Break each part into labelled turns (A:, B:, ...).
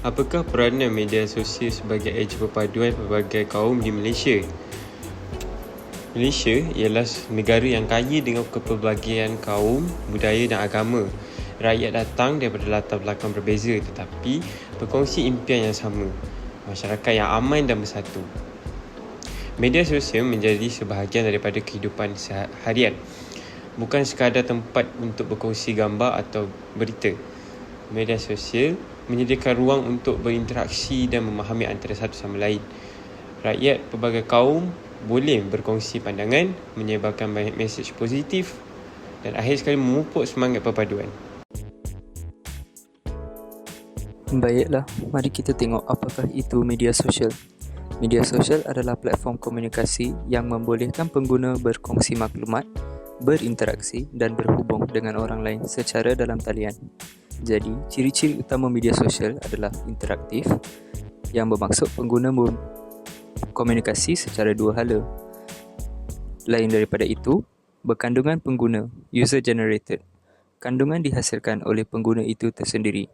A: Apakah peranan media sosial sebagai eja perpaduan pelbagai kaum di Malaysia? Malaysia ialah negara yang kaya dengan kepelbagaian kaum, budaya dan agama. Rakyat datang daripada latar belakang berbeza tetapi berkongsi impian yang sama. Masyarakat yang aman dan bersatu. Media sosial menjadi sebahagian daripada kehidupan seharian. Bukan sekadar tempat untuk berkongsi gambar atau berita. Media sosial menyediakan ruang untuk berinteraksi dan memahami antara satu sama lain. Rakyat pelbagai kaum boleh berkongsi pandangan, menyebarkan banyak mesej positif dan akhir sekali memupuk semangat perpaduan.
B: Baiklah, mari kita tengok apakah itu media sosial. Media sosial adalah platform komunikasi yang membolehkan pengguna berkongsi maklumat, berinteraksi dan berhubung dengan orang lain secara dalam talian. Jadi, ciri-ciri utama media sosial adalah interaktif yang bermaksud pengguna berkomunikasi secara dua hala. Lain daripada itu, berkandungan pengguna, user generated. Kandungan dihasilkan oleh pengguna itu tersendiri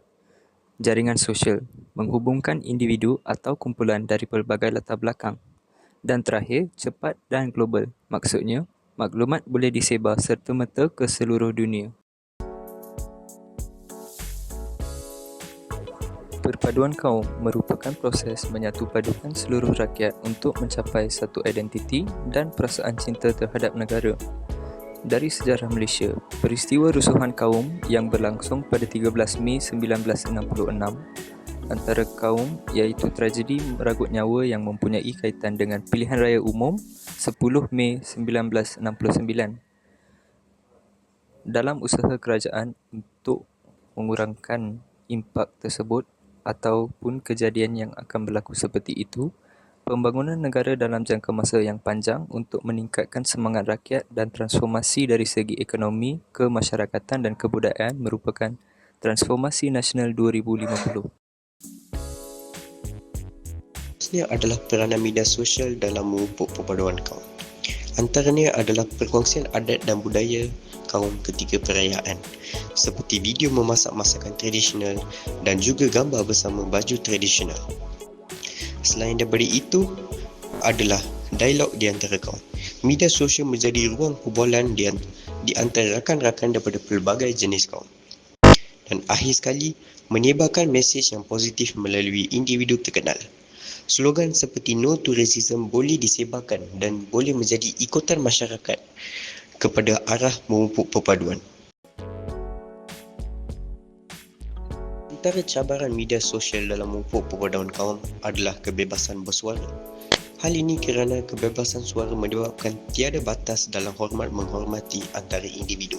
B: jaringan sosial menghubungkan individu atau kumpulan dari pelbagai latar belakang. Dan terakhir, cepat dan global. Maksudnya, maklumat boleh disebar serta-merta ke seluruh dunia. Perpaduan kaum merupakan proses menyatupadukan seluruh rakyat untuk mencapai satu identiti dan perasaan cinta terhadap negara. Dari sejarah Malaysia, peristiwa rusuhan kaum yang berlangsung pada 13 Mei 1966 antara kaum iaitu tragedi meragut nyawa yang mempunyai kaitan dengan pilihan raya umum 10 Mei 1969 dalam usaha kerajaan untuk mengurangkan impak tersebut ataupun kejadian yang akan berlaku seperti itu Pembangunan negara dalam jangka masa yang panjang untuk meningkatkan semangat rakyat dan transformasi dari segi ekonomi, kemasyarakatan dan kebudayaan merupakan Transformasi Nasional 2050.
C: Ini adalah peranan media sosial dalam memupuk perpaduan kaum. Antaranya adalah perkongsian adat dan budaya kaum ketika perayaan seperti video memasak masakan tradisional dan juga gambar bersama baju tradisional. Selain daripada itu adalah dialog di antara kaum. Media sosial menjadi ruang perbualan di, antara rakan-rakan daripada pelbagai jenis kaum. Dan akhir sekali, menyebarkan mesej yang positif melalui individu terkenal. Slogan seperti No to Racism boleh disebarkan dan boleh menjadi ikutan masyarakat kepada arah memupuk perpaduan. Antara cabaran media sosial dalam memupuk perpaduan kaum adalah kebebasan bersuara. Hal ini kerana kebebasan suara menyebabkan tiada batas dalam hormat menghormati antara individu.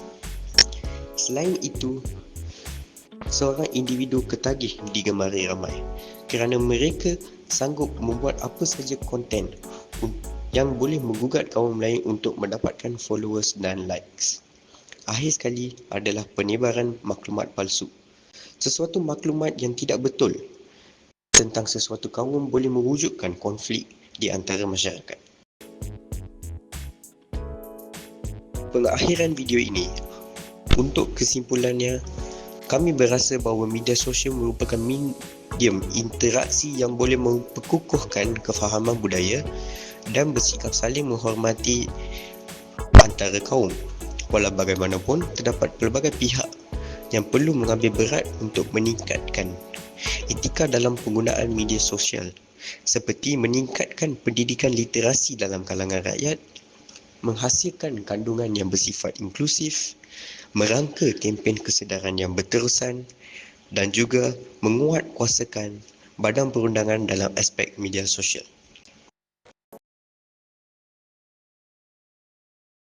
C: Selain itu, seorang individu ketagih digemari ramai kerana mereka sanggup membuat apa saja konten yang boleh menggugat kaum lain untuk mendapatkan followers dan likes. Akhir sekali adalah penyebaran maklumat palsu sesuatu maklumat yang tidak betul tentang sesuatu kaum boleh mewujudkan konflik di antara masyarakat. Pengakhiran video ini, untuk kesimpulannya, kami berasa bahawa media sosial merupakan medium interaksi yang boleh memperkukuhkan kefahaman budaya dan bersikap saling menghormati antara kaum. Walau bagaimanapun, terdapat pelbagai pihak yang perlu mengambil berat untuk meningkatkan etika dalam penggunaan media sosial seperti meningkatkan pendidikan literasi dalam kalangan rakyat, menghasilkan kandungan yang bersifat inklusif, merangka kempen kesedaran yang berterusan dan juga menguatkuasakan badan perundangan dalam aspek media sosial.